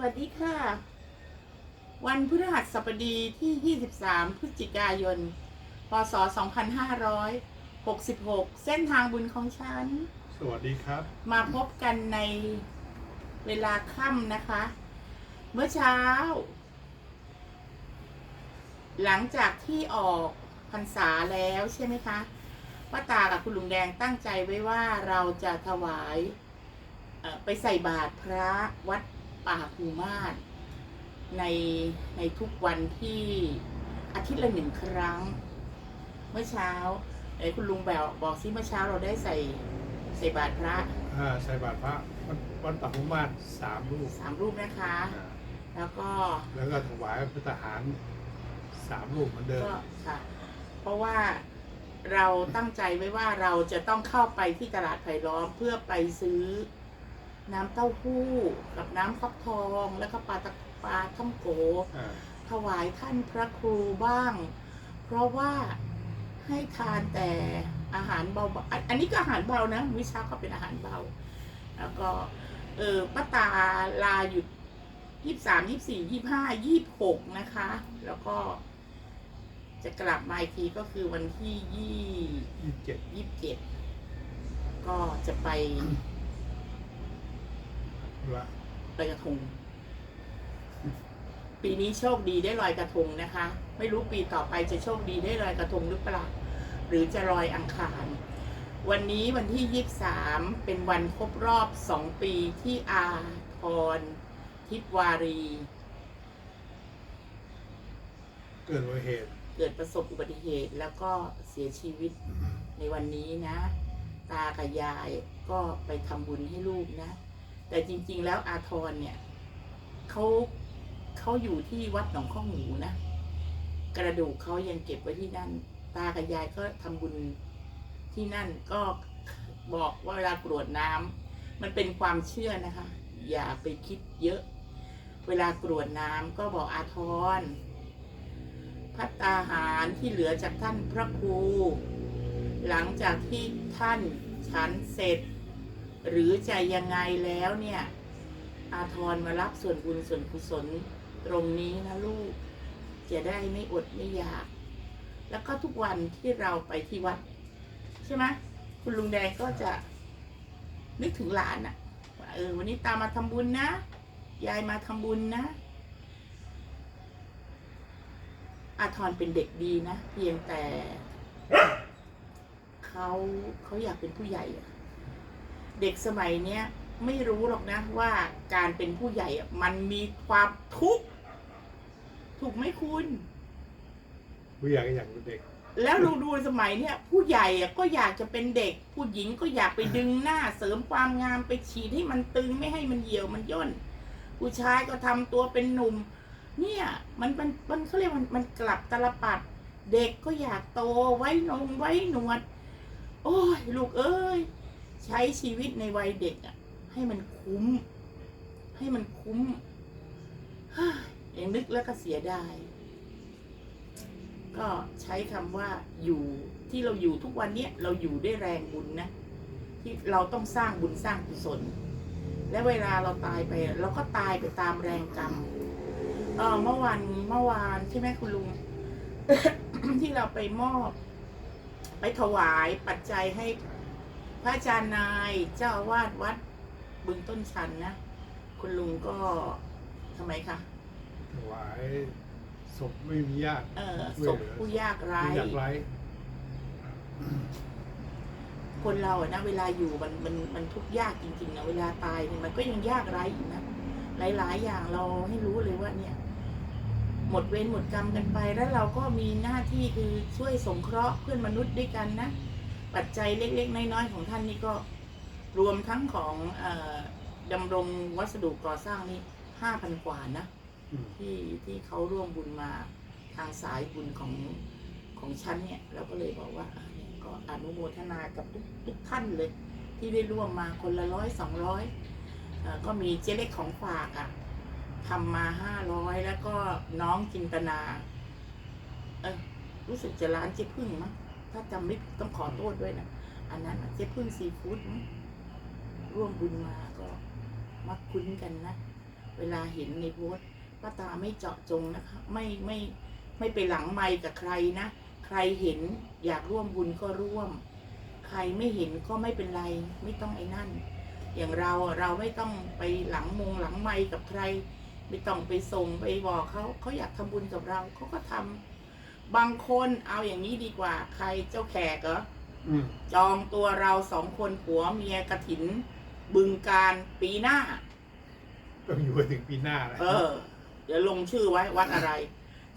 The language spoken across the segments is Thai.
วัสดีค่ะ วันพฤหัสบดีที่ 23 พฤศจิกายน พศ 2566 เส้นทางบุญของฉัน สวัสดีครับ มาพบกันในเวลาค่ำนะคะ เมื่อเช้า หลังจากที่ออกพรรษาแล้วใช่ไหมคะป้าตากับคุณลุงแดงตั้งใจไว้ว่าเราจะถวายเอ่อไปใส่บาตรพระวัด ป่าภูมาศในในทุกวันที่อาทิตย์ละหนึ่งครั้ง เมื่อเช้าเอ้ยคุณลุงแบบบอกซิเมื่อเช้าเราได้ใส่ใส่บาตรพระอ่าใส่บาตรพระวันวันปักมุมาศสามรูปสามรูปนะคะ อ่าแล้วก็แล้วก็ถวายพระทหารสามรูปเหมือนเดิมก็ค่ะ เพราะว่าเราตั้งใจไว้ว่าเราจะต้องเข้าไปที่ตลาดไผ่ล้อมเพื่อไปซื้อ น้ำเต้าหู้ กับน้ำฟักทองแล้วก็ปลาตะปลาท่องโกอ่ถวายท่านพระครูบ้าง เพราะว่าให้ทานแต่อาหารเบาๆอันนี้ก็อาหารเบานะวิชาก็เป็นอาหารเบา แล้วก็เออป้าตาลาหยุดยี่สามยี่สี่ยี่ห้ายี่หกนะคะ แล้วก็ จะกลับมาอีกทีก็คือวันที่ยี่ยี่เจ็ดยี่เจ็ดก็จะไป ละลอยกระทง ปีนี้โชคดีได้ลอยกระทงนะคะ ไม่รู้ปีต่อไปจะโชคดีได้ลอยกระทงหรือเปล่า หรือจะลอยอังคาร วันนี้วันที่ยี่สามเป็นวันครบรอบสองปีที่อาทรทิพวารี เกิดอุบัติเหตุ เกิดประสบอุบัติเหตุแล้วก็เสียชีวิตในวันนี้นะ ตากับยายก็ไปทำบุญให้ลูกนะ แต่จริง ๆ แล้วอาทรเนี่ยเขาเขาอยู่ที่วัดหนองข้องหมูนะกระดูกเขายังเก็บไว้ที่นั่น ตากับยายก็ทำบุญที่นั่นก็บอกว่าเวลากรวดน้ำมันเป็นความเชื่อนะคะ อย่าไปคิดเยอะ เวลากรวดน้ำก็บอกอาทรพัตตาหารที่เหลือจากท่านพระครู หลังจากที่ท่านฉันเสร็จ หรือจะยังไงแล้วเนี่ย อาทรมารับส่วนบุญส่วนกุศลตรงนี้นะลูก จะได้ไม่อดไม่อยาก แล้วก็ทุกวันที่เราไปที่วัด ใช่ไหมคุณลุงแดงก็จะนึกถึงหลานอะว่าเออวันนี้ตามาทำบุญนะยายมาทำบุญนะอาทรเป็นเด็กดีนะ เพียงแต่ เขาเขาอยากเป็นผู้ใหญ่อะ เด็กสมัยเนี้ยไม่รู้หรอกนะว่าการเป็นผู้ใหญ่อะมันมีความทุกข์ถูกไหมคุณผู้ใหญ่ก็อยากเป็นเด็ก แล้วดูดูสมัยเนี้ยผู้ใหญ่อะก็อยากจะเป็นเด็ก ผู้หญิงก็อยากไปดึงหน้าเสริมความงามไปฉีดให้มันตึงไม่ให้มันเหี่ยวมันย่น ผู้ชายก็ทำตัวเป็นหนุ่ม เนี่ยมันมันมันเขาเรียกมันมันกลับตลปัด เด็กก็อยากโตไว้นงไว้หนวด โอ้ยลูกเอ้ย ใช้ชีวิตในวัยเด็กอะให้มันคุ้ม ให้มันคุ้มอย่างนึกแล้วก็เสียดาย ก็ใช้คำว่าอยู่ที่เราอยู่ทุกวันเนี้ยเราอยู่ด้วยแรงบุญนะ ที่เราต้องสร้างบุญสร้างกุศล และเวลาเราตายไป เราก็ตายไปตามแรงกรรมเออเมื่อวันเมื่อวานใช่ไหมคุณลุง ที่เราไปมอบ ไปถวายปัจจัยให้ พระอาจารย์นายเจ้าอาวาสวัดบึงต้นชันนะ คุณลุงก็ทำไมคะถวายศพไม่มีญาติเออช่วยศพเหลือผู้ยากไร้ผู้อยากไร้คนเราอะนะเวลาอยู่มันมันมันทุกข์ยากจริงๆนะเวลาตายเนี่ยมันก็ยังยากไร้อยู่นะหลาย ๆ อย่างเราให้รู้เลยว่าเนี่ย หมดเวรหมดกรรมกันไปแล้วเราก็มีหน้าที่คือช่วยสงเคราะห์เพื่อนมนุษย์ด้วยกันนะ ปัจจัยเล็ก ๆ น้อยๆของท่านนี่ก็รวมทั้งของเออดำรงวัสดุก่อสร้างนี่ห้าพันกว่านะอืมที่ที่เขาร่วมบุญมาทางสายบุญของของฉันเนี่ยเราก็เลยบอกว่าอะเนี่ยก็อนุโมทนากับทุกทุกท่านเลย ที่ได้ร่วมมาคนละร้อยสองร้อยก็มีเจเล็กของฝากอะ่ะทำมาห้าร้อยแล้วก็น้องจินตนา เออรู้สึกจะร้านเจ๊พึ่งมั้ง ถ้าจำไม่ผิดต้องขอโทษด้วยนะ อันนั้นน่ะเจ๊พึ่งซีฟู้ดมั้งร่วมบุญมาก็มาคุ้นกันนะ เวลาเห็นในโพสต์ป้าตาไม่เจาะจงนะคะ ไม่ไม่ไม่ไปหลังไมค์กับใครนะ ใครเห็นอยากร่วมบุญก็ร่วม ใครไม่เห็นก็ไม่เป็นไร ไม่ต้องไอ้นั่น อย่างเราอะเราไม่ต้องไปหลังมงหลังไมค์กับใคร ไม่ต้องไปส่งไปบอกเขาเขาอยากทำบุญกับเราเขาก็ทำ บางคนเอาอย่างนี้ดีกว่า ใครเจ้าแขกเหรออืมจองตัวเราสองคนผัวเมียกระถิน บึงการปีหน้า ต้องอยู่ไปถึงปีหน้าแล้วเออ เดี๋ยวลงชื่อไว้วัดอะไร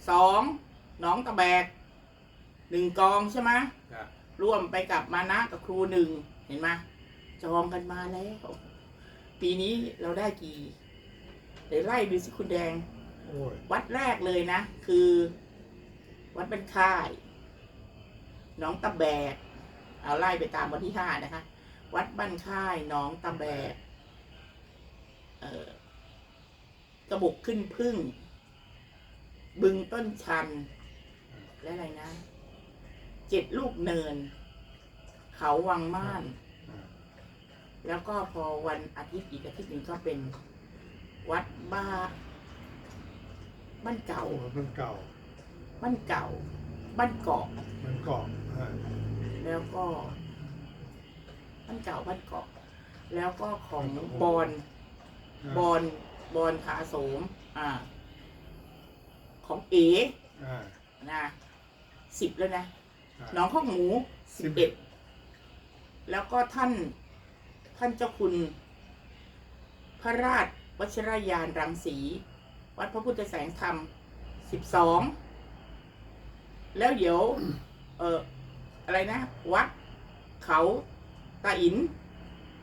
สองหน้องตะแบก หนึ่งกองใช่ไหมจ้ะร่วมไปกับมานะกับครูหนึ่ง เห็นไหมจองกันมาแล้ว ปีนี้เราได้กี่เดี๋ยวไล่ดูสิคุณแดง โอ้ยวัดแรกเลยนะ คือ วัดเป็นค่าย น้องตะแบก เอาไล่ไปตามวันที่ห้านะคะ วัดบ้านค่ายน้องตะแบก เอ่อกระบอกขึ้นพึ่ง บึงต้นชัน และอะไรนะ เจ็ดลูกเนิน เขาวังม่าน แล้วก็พอวันอาทิตย์อีกอาทิตย์หนึ่งก็เป็นวัดบ้า บ้านเก่าโอ้ยมันเก่า บ้านเก่า บ้านเกาะ มันเกาะอ่าแล้วก็บ้านเก่าบ้านเกาะ แล้วก็ของบอนบอนบอนผาโสม อ่า ของเออ่านะสิบแล้วนะอ่าหน้องข้าวหมูสิบเอ็ดแล้วก็ท่าน ท่านเจ้าคุณ พระราชวชิรยานรังสี วัดพระพุทธแสงธรรมสิบสอง แล้วเดี๋ยว เอออะไรนะ วัด เขาตาอิน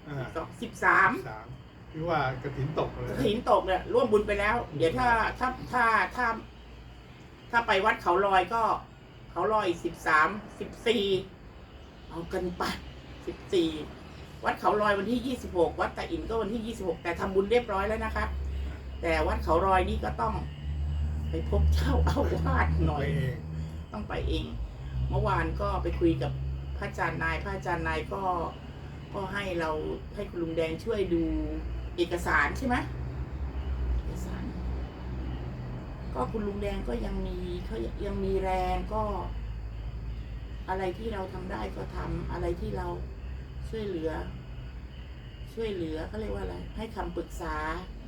อ่าสิบสามสามที่ว่ากระถินตกเลยหินตกเนี่ยร่วมบุญไปแล้ว เดี๋ยวถ้าถ้าถ้าถ้า ถ้าไปวัดเขาลอยก็ เขาลอยสิบสามสิบสี่เอากันไปสิบสี่วัดเขาลอยวันที่ยี่สิบหกวัดตะอินก็วันที่ยี่สิบหกแต่ทำบุญเรียบร้อยแล้วนะคะ แต่วัดเขาลอยนี่ก็ต้อง ไปพบเจ้าอาวาสหน่อยไปเอง ต้องไปเอง เมื่อวานก็ไปคุยกับพระอาจารย์นาย พระอาจารย์นายก็ก็ให้เราให้คุณลุงแดงช่วยดูเอกสารใช่ไหมเอกสาร ก็คุณลุงแดงก็ยังมีเขายังมีแรงก็ อะไรที่เราทำได้ก็ทำอะไรที่เราช่วยเหลือ ช่วยเหลือเขาเรียกว่าอะไร ให้คำปรึกษา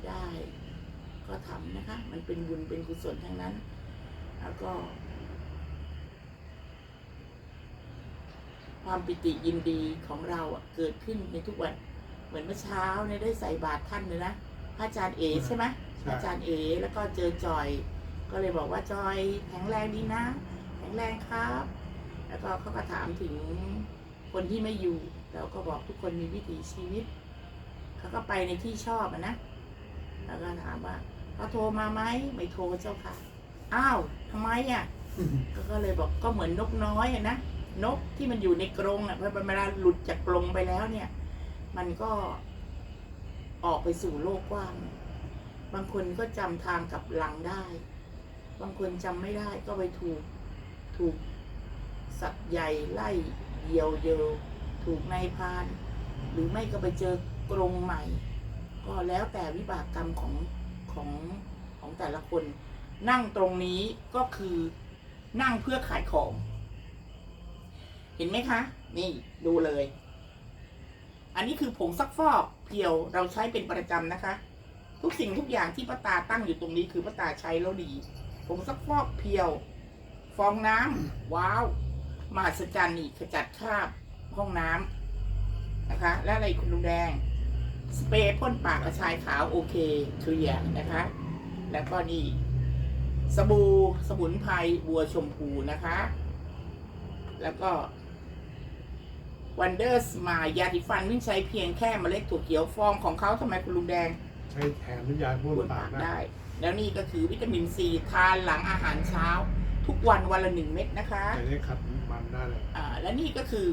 ได้ ก็ทำนะคะ มันเป็นบุญเป็นกุศลทั้งนั้น แล้วก็ ความปิติยินดีของเราอะเกิดขึ้นในทุกวัน เหมือนเมื่อเช้าเนี่ยได้ใส่บาตรท่านเลยนะพระอาจารย์เอใช่ไหมพใช่ระอาจารย์เอแล้วก็เจอจอย ก็เลยบอกว่าจอยแข็งแรงดีนะ แข็งแรงครับ แล้วก็เขาก็ถามถึงคนที่ไม่อยู่ เราก็บอกทุกคนมีวิถีชีวิต เขาก็ไปในที่ชอบอะนะแล้วก็ถามว่าเขาโทรมาไหมไม่โทรเจ้าค่ะ อ้าวทำไมอะก็ก็เลยบอกก็เหมือนนกน้อยอะนะ นกที่มันอยู่ในกรงอะพอเวลาหลุดจากกรงไปแล้วเนี่ย มันก็ออกไปสู่โลกกว้าง บางคนก็จำทางกับหลังได้ บางคนจำไม่ได้ก็ไปถูกถูกสัตว์ใหญ่ไล่เหยียวเยอถูกนายพาน หรือไม่ก็ไปเจอกรงใหม่ ก็แล้วแต่วิบากกรรมของของของแต่ละคน นั่งตรงนี้ก็คือนั่งเพื่อขายของ ห็นไหมคะ นี่ดูเลย อันนี้คือผงซักฟอกเพียวเราใช้เป็นประจำนะคะ ทุกสิ่งทุกอย่างที่ป้าตาตั้งอยู่ตรงนี้คือป้าตาใช้แล้วดีผงซักฟอกเพียว ฟองน้ำว้าวมหัศจรรย์นี่ขจัดคราบห้องน้ำนะคะ และอะไรคุณลุงแดง สเปรย์พ่นปากกระชายขาวโอเคเคลียร์นะคะ แล้วก็นี่สบู่สมุนไพรบัวชมพูนะคะ แล้วก็ วันเดอร์สมายาดิฟันวิ่งใช้เพียงแค่เมล็ดถั่วเขียวฟองของเขาทำไมคุณลุงแดงใช้แทนน้ำยาพ่นบนปาปากกได้ได้ แล้วนี่ก็คือวิตามินซีทานหลังอาหารเช้า ทุกวันวันละหนึ่งเม็ดนะคะแต่นี่ขัดมันได้เลยอ่าและนี่ก็คือ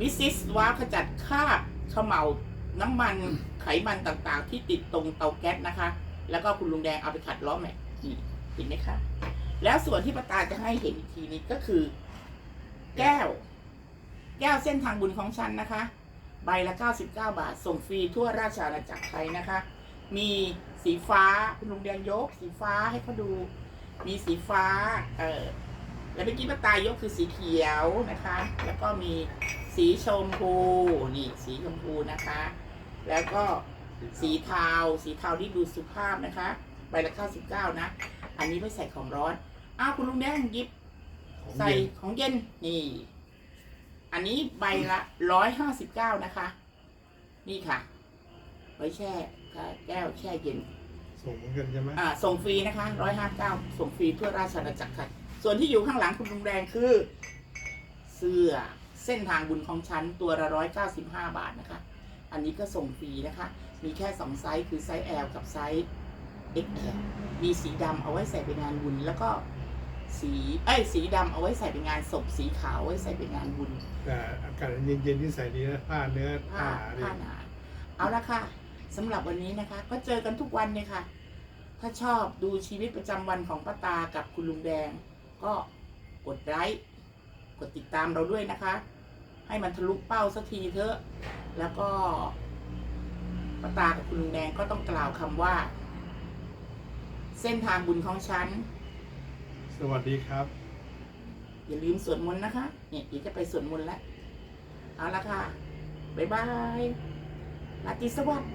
มิสซิสว้าขจัดคราบเขม่าน้ำมันไขมันต่างๆ ที่ติดตรงเตาแก๊สนะคะ แล้วก็คุณลุงแดงเอาไปขัดล้อแม็กนี่เห็นไหมคะ แล้วส่วนที่ป้าตาจะให้เห็นอีกทีนี้ก็คือ แก้ว แก้วเส้นทางบุญของฉันนะคะ ใบละ 99 บาท ส่งฟรีทั่วราชอาณาจักรไทยนะคะ มีสีฟ้าคุณลุงแดงยก สีฟ้าให้เขาดู มีสีฟ้า เออแล้วเมื่อกี้ป้าตายกคือสีเขียวนะคะ แล้วก็มีสีชมพูนี่สีชมพูนะคะ แล้วก็สีเทาสีเทาที่ดูสุภาพนะคะ ใบละ 99 นะ อันนี้ไว้ใส่ของร้อน อ้าวคุณลุงแดงยิบใส่ของเย็นนี่ อันนี้ใบละร้อยห้าสิบเก้านะคะ นี่ค่ะ ไว้แช่แก้วแช่เย็น ส่งเหมือนกันใช่ไหมอ่าส่งฟรีนะคะร้อยห้าเก้าส่งฟรีทั่วราชอาณาจักรค่ะ ส่วนที่อยู่ข้างหลังคุณลุงแดงคือ เสื้อเส้นทางบุญของฉันตัวละร้อยเก้าสิบห้าบาทนะคะ อันนี้ก็ส่งฟรีนะคะ มีแค่สองไซส์คือไซส์ L กับไซส์ XL มีสีดำเอาไว้ใส่ไปงานบุญแล้วก็ สีเอ้ยสีดำเอาไว้ใส่ไปงานศพสีขาวไว้ใส่ไปงานบุญแต่อากาศเย็นๆที่ใส่ดีนะผ้าเนื้อผ้าผ้าหนาผ้าดีหนาเอาละค่ะสำหรับวันนี้นะคะ ก็เจอกันทุกวันเนี่ยค่ะ ถ้าชอบดูชีวิตประจำวันของป้าตากับคุณลุงแดง ก็กดไลค์กดติดตามเราด้วยนะคะ ให้มันทะลุเป้าสักทีเถอะ แล้วก็ป้าตากับคุณลุงแดงก็ต้องกล่าวคำว่า เส้นทางบุญของฉันส วัสดีครับ อย่าลืมสวดมนต์นะคะ เนี่ยอีกจะไปสวดมนต์แล้ว เอาละค่ะ บ๊ายบายราตรีสวัสดิ์